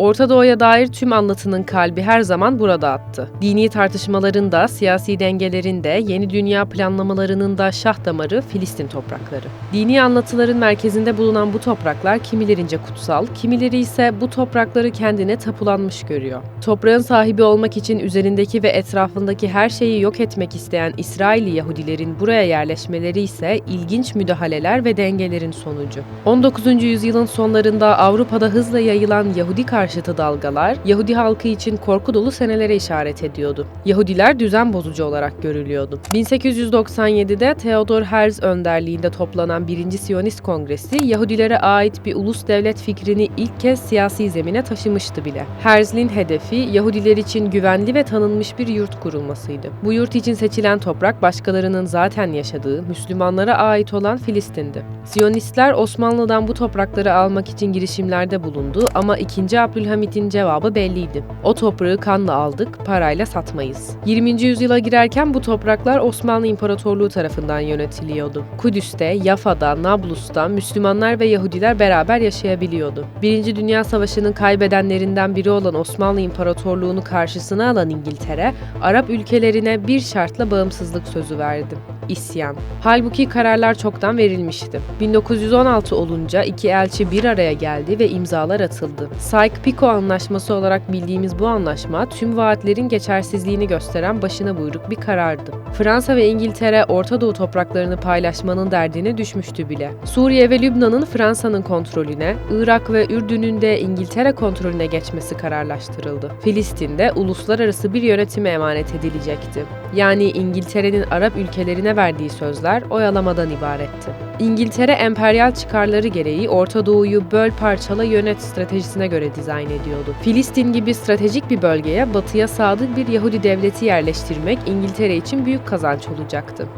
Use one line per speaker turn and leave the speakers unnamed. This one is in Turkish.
Orta Doğu'ya dair tüm anlatının kalbi her zaman burada attı. Dini tartışmaların da, siyasi dengelerin de, yeni dünya planlamalarının da şah damarı Filistin toprakları. Dini anlatıların merkezinde bulunan bu topraklar kimilerince kutsal, kimileri ise bu toprakları kendine tapulanmış görüyor. Toprağın sahibi olmak için üzerindeki ve etrafındaki her şeyi yok etmek isteyen İsrailli Yahudilerin buraya yerleşmeleri ise ilginç müdahaleler ve dengelerin sonucu. 19. yüzyılın sonlarında Avrupa'da hızla yayılan Yahudi karşıtı dalgalar, Yahudi halkı için korku dolu senelere işaret ediyordu. Yahudiler düzen bozucu olarak görülüyordu. 1897'de Theodor Herz önderliğinde toplanan 1. Siyonist Kongresi, Yahudilere ait bir ulus devlet fikrini ilk kez siyasi zemine taşımıştı bile. Herzl'in hedefi Yahudiler için güvenli ve tanınmış bir yurt kurulmasıydı. Bu yurt için seçilen toprak başkalarının zaten yaşadığı, Müslümanlara ait olan Filistin'di. Siyonistler Osmanlı'dan bu toprakları almak için girişimlerde bulundu ama 2. Abdülhamit'in cevabı belliydi. O toprağı kanla aldık, parayla satmayız. 20. yüzyıla girerken bu topraklar Osmanlı İmparatorluğu tarafından yönetiliyordu. Kudüs'te, Yafa'da, Nablus'ta Müslümanlar ve Yahudiler beraber yaşayabiliyordu. Birinci Dünya Savaşı'nın kaybedenlerinden biri olan Osmanlı İmparatorluğu'nu karşısına alan İngiltere, Arap ülkelerine bir şartla bağımsızlık sözü verdi. İsyan. Halbuki kararlar çoktan verilmişti. 1916 olunca iki elçi bir araya geldi ve imzalar atıldı. Sykes-Picot Anlaşması olarak bildiğimiz bu anlaşma tüm vaatlerin geçersizliğini gösteren başına buyruk bir karardı. Fransa ve İngiltere Orta Doğu topraklarını paylaşmanın derdine düşmüştü bile. Suriye ve Lübnan'ın Fransa'nın kontrolüne, Irak ve Ürdün'ün de İngiltere kontrolüne geçmesi kararlaştırıldı. Filistin'de uluslararası bir yönetime emanet edilecekti. Yani İngiltere'nin Arap ülkelerine verdiği sözler oyalamadan ibaretti. İngiltere emperyal çıkarları gereği Orta Doğu'yu böl parçala yönet stratejisine göre dizayn ediyordu. Filistin gibi stratejik bir bölgeye batıya sadık bir Yahudi devleti yerleştirmek İngiltere için büyük kazanç olacaktı.